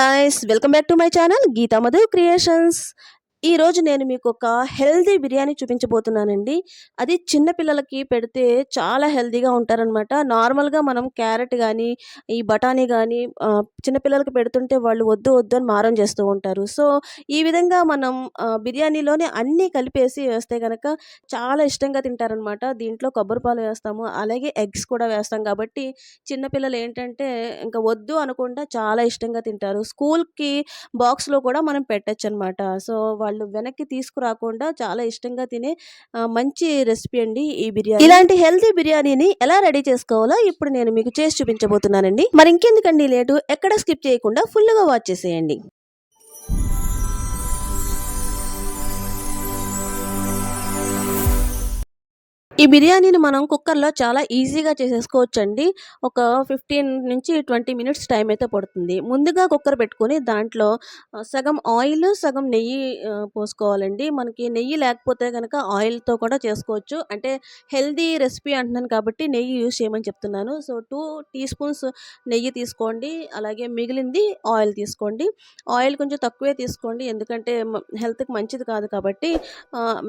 Guys welcome back to my channel Geeta Madhu creations ఈరోజు నేను మీకు ఒక హెల్దీ బిర్యానీ చూపించబోతున్నానండి. అది చిన్నపిల్లలకి పెడితే చాలా హెల్దీగా ఉంటారనమాట నార్మల్గా మనం క్యారెట్ కానీ ఈ బఠానీ కానీ చిన్నపిల్లలకి పెడుతుంటే వాళ్ళు వద్దు వద్దు అని మారం చేస్తూ ఉంటారు. సో ఈ విధంగా మనం బిర్యానీలోనే అన్నీ కలిపేసి వేస్తే కనుక చాలా ఇష్టంగా తింటారనమాట దీంట్లో కొబ్బరి పాలు వేస్తాము అలాగే ఎగ్స్ కూడా వేస్తాం కాబట్టి చిన్నపిల్లలు ఏంటంటే ఇంకా వద్దు అనకుండా చాలా ఇష్టంగా తింటారు. స్కూల్కి బాక్స్లో కూడా మనం పెట్టచ్చు అనమాట సో వాళ్ళు వెనక్కి తీసుకురాకుండా చాలా ఇష్టంగా తినే మంచి రెసిపీ అండి ఈ బిర్యానీ. ఇలాంటి హెల్తీ బిర్యానీని ఎలా రెడీ చేసుకోవాలో ఇప్పుడు నేను మీకు చేసి చూపించబోతున్నానండి. మరి ఇంకెందుకండి లేటు? ఎక్కడ స్కిప్ చేయకుండా ఫుల్గా వాచ్ చేసేయండి. ఈ బిర్యానీని మనం కుక్కర్లో చాలా ఈజీగా చేసేసుకోవచ్చండి. ఒక ఫిఫ్టీన్ నుంచి ట్వంటీ మినిట్స్ టైం అయితే పడుతుంది. ముందుగా కుక్కర్ పెట్టుకొని దాంట్లో సగం ఆయిల్ సగం నెయ్యి పోసుకోవాలండి. మనకి నెయ్యి లేకపోతే కనుక ఆయిల్తో కూడా చేసుకోవచ్చు. అంటే హెల్దీ రెసిపీ అంటున్నాను కాబట్టి నెయ్యి యూజ్ చేయమని చెప్తున్నాను. సో టూ టీ స్పూన్స్ నెయ్యి తీసుకోండి. అలాగే మిగిలింది ఆయిల్ తీసుకోండి. ఆయిల్ కొంచెం తక్కువే తీసుకోండి. ఎందుకంటే హెల్త్కి మంచిది కాదు కాబట్టి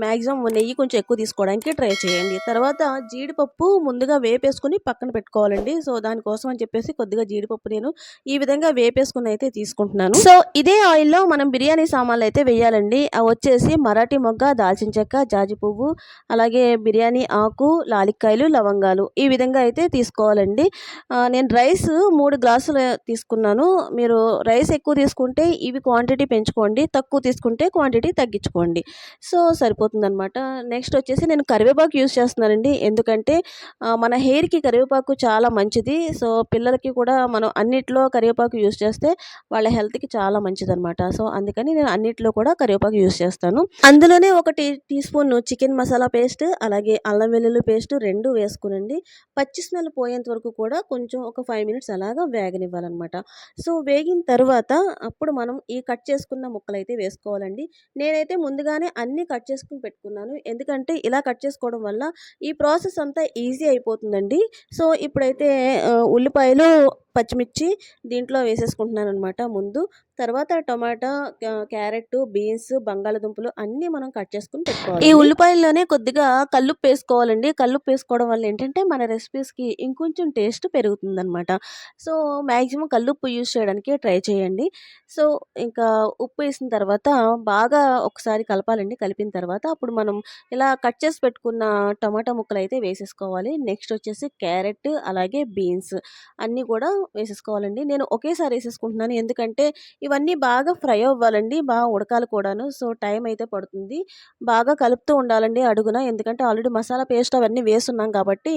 మ్యాక్సిమం నెయ్యి కొంచెం ఎక్కువ తీసుకోవడానికి ట్రై చేయండి. తర్వాత జీడిపప్పు ముందుగా వేపేసుకుని పక్కన పెట్టుకోవాలండి. సో దానికోసం అని చెప్పేసి కొద్దిగా జీడిపప్పు నేను ఈ విధంగా వేపేసుకుని అయితే తీసుకుంటున్నాను. సో ఇదే ఆయిల్లో మనం బిర్యానీ సామాన్లు అయితే వేయాలండి. అవి వచ్చేసి మరాఠీ మొగ్గ దాల్చిన చెక్క జాజి పువ్వు అలాగే బిర్యానీ ఆకు లాలిక్కాయలు లవంగాలు ఈ విధంగా అయితే తీసుకోవాలండి. నేను రైస్ మూడు గ్లాసులు తీసుకున్నాను. మీరు రైస్ ఎక్కువ తీసుకుంటే ఇవి క్వాంటిటీ పెంచుకోండి. తక్కువ తీసుకుంటే క్వాంటిటీ తగ్గించుకోండి. సో సరిపోతుందనమాట నెక్స్ట్ వచ్చేసి నేను కరివేపాకు యూస్ చేస్తాను చేస్తున్నానండి ఎందుకంటే మన హెయిర్కి కరివేపాకు చాలా మంచిది. సో పిల్లలకి కూడా మనం అన్నిట్లో కరివేపాకు యూస్ చేస్తే వాళ్ళ హెల్త్కి చాలా మంచిది అనమాట సో అందుకని నేను అన్నిట్లో కూడా కరివేపాకు యూస్ చేస్తాను. అందులోనే ఒక tea teaspoon chicken masala paste అలాగే అల్లం వెల్లుల్లి పేస్ట్ రెండు వేసుకునండి. పచ్చి స్మెల్ పోయేంత వరకు కూడా కొంచెం ఒక ఫైవ్ మినిట్స్ అలాగా వేగనివ్వాలన్నమాట. సో వేగిన తర్వాత అప్పుడు మనం ఈ కట్ చేసుకున్న ముక్కలు అయితే వేసుకోవాలండి. నేనైతే ముందుగానే అన్నీ కట్ చేసుకుని పెట్టుకున్నాను. ఎందుకంటే ఇలా కట్ చేసుకోవడం వల్ల ఈ ప్రాసెస్ అంతా ఈజీ అయిపోతుందండి. సో ఇప్పుడైతే ఉల్లిపాయలు పచ్చిమిర్చి దీంట్లో వేసేసుకుంటున్నాను అనమాట ముందు. తర్వాత టొమాటో క్యారెట్ బీన్స్ బంగాళదుంపలు అన్నీ మనం కట్ చేసుకుని పెట్టుకోవాలి ఈ ఉల్లిపాయల్లోనే కొద్దిగా కల్లుప్పు వేసుకోవాలండి. కల్లుప్పు వేసుకోవడం వల్ల ఏంటంటే మన రెసిపీస్కి ఇంకొంచెం టేస్ట్ పెరుగుతుందన్నమాట సో మ్యాక్సిమం కల్లుప్పు యూజ్ చేయడానికి ట్రై చేయండి. సో ఇంకా ఉప్పు వేసిన తర్వాత బాగా ఒకసారి కలపాలండి. కలిపిన తర్వాత అప్పుడు మనం ఇలా కట్ చేసి పెట్టుకున్న టమాటా ముక్కలు అయితే వేసేసుకోవాలి. నెక్స్ట్ వచ్చేసి క్యారెట్ అలాగే బీన్స్ అన్నీ కూడా వేసేసుకోవాలండి. నేను ఒకేసారి వేసేసుకుంటున్నాను. ఎందుకంటే ఇవన్నీ బాగా ఫ్రై అవ్వాలండి బాగా ఉడకాలి కూడాను. సో టైం అయితే పడుతుంది. బాగా కలుపుతూ ఉండాలండి అడుగున. ఎందుకంటే ఆల్రెడీ మసాలా పేస్ట్ అవన్నీ వేస్తున్నాం కాబట్టి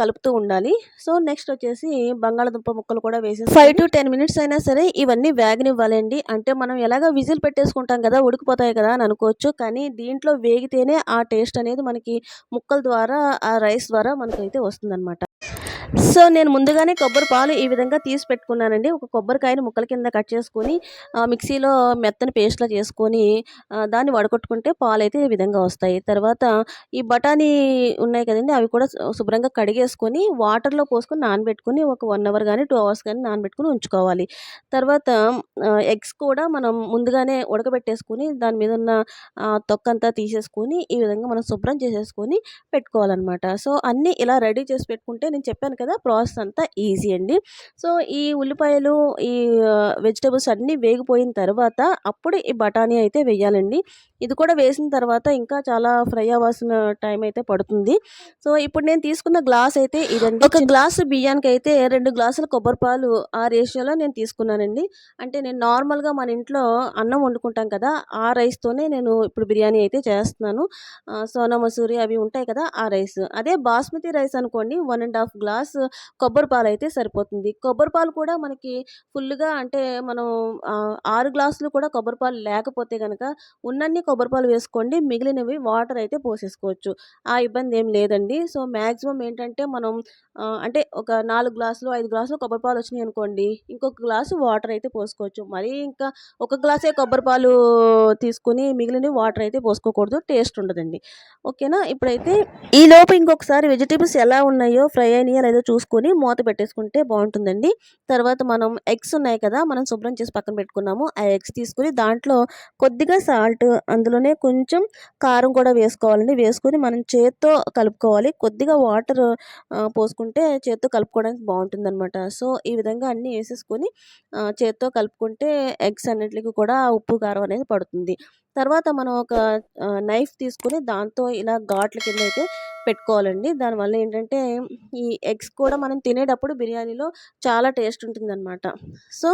కలుపుతూ ఉండాలి. సో నెక్స్ట్ వచ్చేసి బంగాళదుంప ముక్కలు కూడా వేసి ఫైవ్ టు టెన్ మినిట్స్ అయినా సరే ఇవన్నీ వేగనివ్వాలండి. అంటే మనం ఎలాగ విజిల్ పెట్టేసుకుంటాం కదా ఉడికిపోతాయి కదా అని అనుకోవచ్చు. కానీ దీంట్లో వేగితేనే ఆ టేస్ట్ అనేది మనకి ముక్కల ద్వారా ఆ రైస్ ద్వారా మనకైతే వస్తుందన్నమాట. సో నేను ముందుగానే కొబ్బరి పాలు ఈ విధంగా తీసి పెట్టుకున్నానండి. ఒక కొబ్బరికాయని ముక్కల కింద కట్ చేసుకొని మిక్సీలో మెత్తని పేస్ట్లా చేసుకొని దాన్ని వడగొట్టుకుంటే పాలు అయితే ఈ విధంగా వస్తాయి. తర్వాత ఈ బఠానీ ఉన్నాయి కదండి అవి కూడా శుభ్రంగా కడిగేసుకొని వాటర్లో పోసుకొని నానబెట్టుకొని ఒక వన్ అవర్ కానీ టూ అవర్స్ కానీ నానబెట్టుకుని ఉంచుకోవాలి. తర్వాత ఎగ్స్ కూడా మనం ముందుగానే ఉడకబెట్టేసుకొని దాని మీద ఉన్న తొక్కంతా తీసేసుకొని ఈ విధంగా మనం శుభ్రం చేసేసుకొని పెట్టుకోవాలన్నమాట. సో అన్నీ ఇలా రెడీ చేసి పెట్టుకుంటే నేను చెప్పాను కదా! ప్రాసెస్ అంతా ఈజీ అండి. సో ఈ ఉల్లిపాయలు ఈ వెజిటేబుల్స్ అన్నీ వేగిపోయిన తర్వాత అప్పుడు ఈ బఠానీ అయితే వేయాలండి. ఇది కూడా వేసిన తర్వాత ఇంకా చాలా ఫ్రై అవ్వాల్సిన టైం అయితే పడుతుంది. సో ఇప్పుడు నేను తీసుకున్న గ్లాస్ అయితే ఇదండి. ఒక గ్లాసు బియ్యానికి అయితే రెండు గ్లాసుల కొబ్బరి పాలు ఆ రేషియోలో నేను తీసుకున్నానండి. అంటే నేను నార్మల్గా మన ఇంట్లో అన్నం వండుకుంటాం కదా! ఆ రైస్తోనే నేను ఇప్పుడు బిర్యానీ అయితే చేస్తున్నాను. సోనా మసూరి అవి ఉంటాయి కదా! ఆ రైస్. అదే బాస్మతి రైస్ అనుకోండి వన్ అండ్ హాఫ్ గ్లాస్ కొబ్బరి పాలు అయితే సరిపోతుంది. కొబ్బరి పాలు కూడా మనకి ఫుల్గా అంటే మనం ఆరు గ్లాసులు కూడా కొబ్బరి పాలు లేకపోతే కనుక ఉన్నన్ని కొబ్బరి పాలు వేసుకోండి. మిగిలినవి వాటర్ అయితే పోసేసుకోవచ్చు. ఆ ఇబ్బంది ఏం లేదండి. సో మ్యాక్సిమం ఏంటంటే మనం అంటే ఒక నాలుగు గ్లాసులు ఐదు గ్లాసులు కొబ్బరి పాలు వచ్చినాయి అనుకోండి ఇంకొక గ్లాసు వాటర్ అయితే పోసుకోవచ్చు. మరీ ఇంకా ఒక గ్లాసే కొబ్బరి పాలు తీసుకుని మిగిలిన వాటర్ అయితే పోసుకోకూడదు. టేస్ట్ ఉండదండి. ఓకేనా? ఇప్పుడైతే ఈ లోపు ఇంకొకసారి వెజిటేబుల్స్ ఎలా ఉన్నాయో ఫ్రై అయినాయో లేదా లేదో చూసుకొని మూత పెట్టేసుకుంటే బాగుంటుందండి. తర్వాత మనం ఎగ్స్ ఉన్నాయి కదా మనం శుభ్రం చేసి పక్కన పెట్టుకున్నాము. ఆ ఎగ్స్ తీసుకుని దాంట్లో కొద్దిగా సాల్ట్ అందులోనే కొంచెం కారం కూడా వేసుకోవాలండి. వేసుకొని మనం చేత్తో కలుపుకోవాలి. కొద్దిగా వాటర్ పోసుకుంటే చేత్తో కలుపుకోవడానికి బాగుంటుందన్నమాట. సో ఈ విధంగా అన్నీ వేసేసుకొని చేత్తో కలుపుకుంటే ఎగ్స్ అన్నిటికీ కూడా ఉప్పు కారం అనేది పడుతుంది. తర్వాత మనం ఒక నైఫ్ తీసుకొని దాంతో ఇలా ఘాట్ల కింద అయితే పెట్టుకోవాలండి. దానివల్ల ఏంటంటే ఈ ఎగ్స్ కూడా మనం తినేటప్పుడు బిర్యానీలో చాలా టేస్ట్ ఉంటుందన్నమాట. సో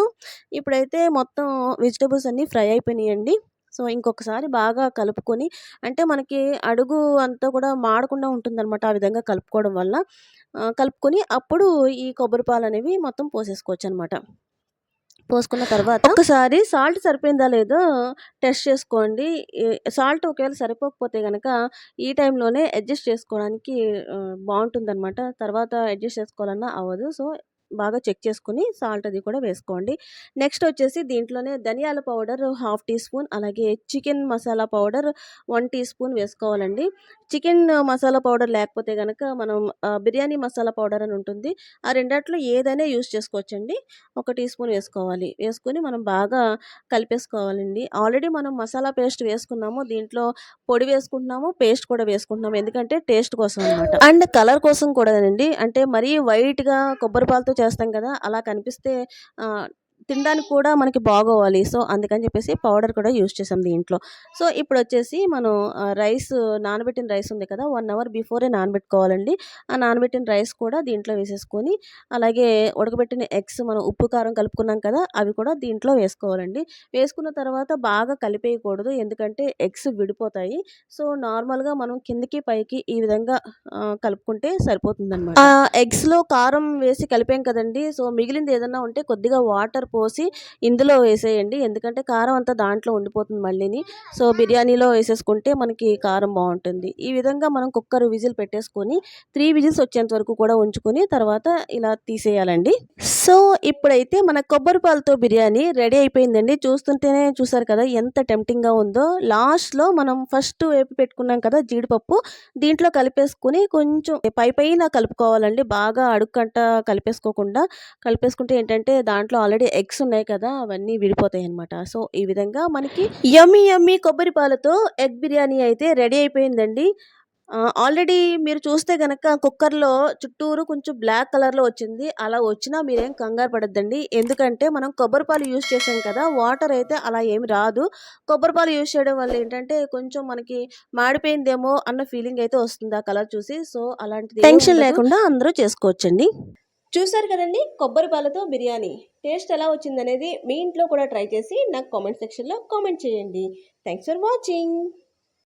ఇప్పుడైతే మొత్తం వెజిటబుల్స్ అన్నీ ఫ్రై అయిపోయినాయండి. సో ఇంకొకసారి బాగా కలుపుకొని అంటే మనకి అడుగు అంతా కూడా మాడకుండా ఉంటుందన్నమాట ఆ విధంగా కలుపుకోవడం వల్ల. కలుపుకొని అప్పుడు ఈ కొబ్బరి పాలు అనేవి మొత్తం పోసేసుకోవచ్చు అనమాట పోసుకున్న తర్వాత ఒకసారి సాల్ట్ సరిపోయిందా లేదో టెస్ట్ చేసుకోండి. సాల్ట్ ఒకవేళ సరిపోకపోతే కనుక ఈ టైంలోనే అడ్జస్ట్ చేసుకోవడానికి బాగుంటుంది అనమాట తర్వాత అడ్జస్ట్ చేసుకోవాలన్నా అవ్వదు. సో బాగా చెక్ చేసుకుని సాల్ట్ అది కూడా వేసుకోండి. నెక్స్ట్ వచ్చేసి దీంట్లోనే ధనియాల పౌడర్ హాఫ్ టీ స్పూన్ అలాగే chicken masala powder one teaspoon వేసుకోవాలండి. చికెన్ మసాలా పౌడర్ లేకపోతే కనుక మనం బిర్యానీ మసాలా పౌడర్ అని ఉంటుంది. ఆ రెండట్లో ఏదైనా యూస్ చేసుకోవచ్చండి. ఒక టీ స్పూన్ వేసుకోవాలి. వేసుకొని మనం బాగా కలిపేసుకోవాలండి. ఆల్రెడీ మనం మసాలా పేస్ట్ వేసుకున్నాము దీంట్లో పొడి వేసుకుంటున్నాము పేస్ట్ కూడా వేసుకుంటున్నాము. ఎందుకంటే టేస్ట్ కోసం అనమాట అండ్ కలర్ కోసం కూడా అండి అంటే మరీ వైట్గా కొబ్బరి పాలతో చేస్తాం కదా అలా కనిపిస్తే తినడానికి కూడా మనకి బాగోవాలి. సో అందుకని చెప్పేసి పౌడర్ కూడా యూస్ చేసాం దీంట్లో. సో ఇప్పుడు వచ్చేసి మనం రైస్ నానబెట్టిన రైస్ ఉంది కదా వన్ అవర్ బిఫోరే నానబెట్టుకోవాలండి. ఆ నానబెట్టిన రైస్ కూడా దీంట్లో వేసేసుకొని అలాగే ఉడకబెట్టిన ఎగ్స్ మనం ఉప్పు కారం కలుపుకున్నాం కదా అవి కూడా దీంట్లో వేసుకోవాలండి. వేసుకున్న తర్వాత బాగా కలిపేయకూడదు ఎందుకంటే ఎగ్స్ విడిపోతాయి. సో నార్మల్గా మనం కిందకి పైకి ఈ విధంగా కలుపుకుంటే సరిపోతుందన్నమాట. ఆ ఎగ్స్లో కారం వేసి కలిపాం కదండి సో మిగిలింది ఏదన్నా ఉంటే కొద్దిగా వాటర్ పోసి ఇందులో వేసేయండి. ఎందుకంటే కారం అంతా దాంట్లో ఉండిపోతుంది మళ్ళీని. సో బిర్యానీలో వేసేసుకుంటే మనకి కారం బాగుంటుంది. ఈ విధంగా మనం కుక్కర్ విజిల్ పెట్టేసుకొని త్రీ విజిల్స్ వచ్చేంత వరకు కూడా ఉంచుకొని తర్వాత ఇలా తీసేయాలండి. సో ఇప్పుడైతే మన కొబ్బరి పాలతో బిర్యానీ రెడీ అయిపోయిందండి. చూస్తుంటేనే చూసారు కదా ఎంత టెంప్టింగ్గా ఉందో. లాస్ట్లో మనం ఫస్ట్ వేపి పెట్టుకున్నాం కదా జీడిపప్పు. దీంట్లో కలిపేసుకుని కొంచెం పై పైన కలుపుకోవాలండి. బాగా అడుక్కంట కలిపేసుకోకుండా. కలిపేసుకుంటే ఏంటంటే దాంట్లో ఆల్రెడీ ఎగ్స్ ఉన్నాయి కదా అవన్నీ విడిపోతాయి అనమాట సో ఈ విధంగా మనకి యమ్మీ యమ్మీ కొబ్బరి పాలతో ఎగ్ బిర్యానీ అయితే రెడీ అయిపోయిందండి. ఆల్రెడీ మీరు చూస్తే గనక కుక్కర్లో చుట్టూరు కొంచెం బ్లాక్ కలర్లో వచ్చింది. అలా వచ్చినా మీరేం కంగారు పడద్దండి. ఎందుకంటే మనం కొబ్బరి పాలు యూస్ చేసాం కదా వాటర్ అయితే అలా ఏమి రాదు. కొబ్బరి పాలు యూస్ చేయడం వల్ల ఏంటంటే కొంచెం మనకి మాడిపోయిందేమో అన్న ఫీలింగ్ అయితే వస్తుంది ఆ కలర్ చూసి. సో అలాంటిది టెన్షన్ లేకుండా అందరూ చేసుకోవచ్చండి. చూసారు కదండి? కొబ్బరి పాలతో బిర్యానీ. టేస్ట్ ఎలా వచ్చిందనేది మీ ఇంట్లో కూడా ట్రై చేసి నాకు కామెంట్ సెక్షన్లో కామెంట్ చేయండి. Thanks for watching.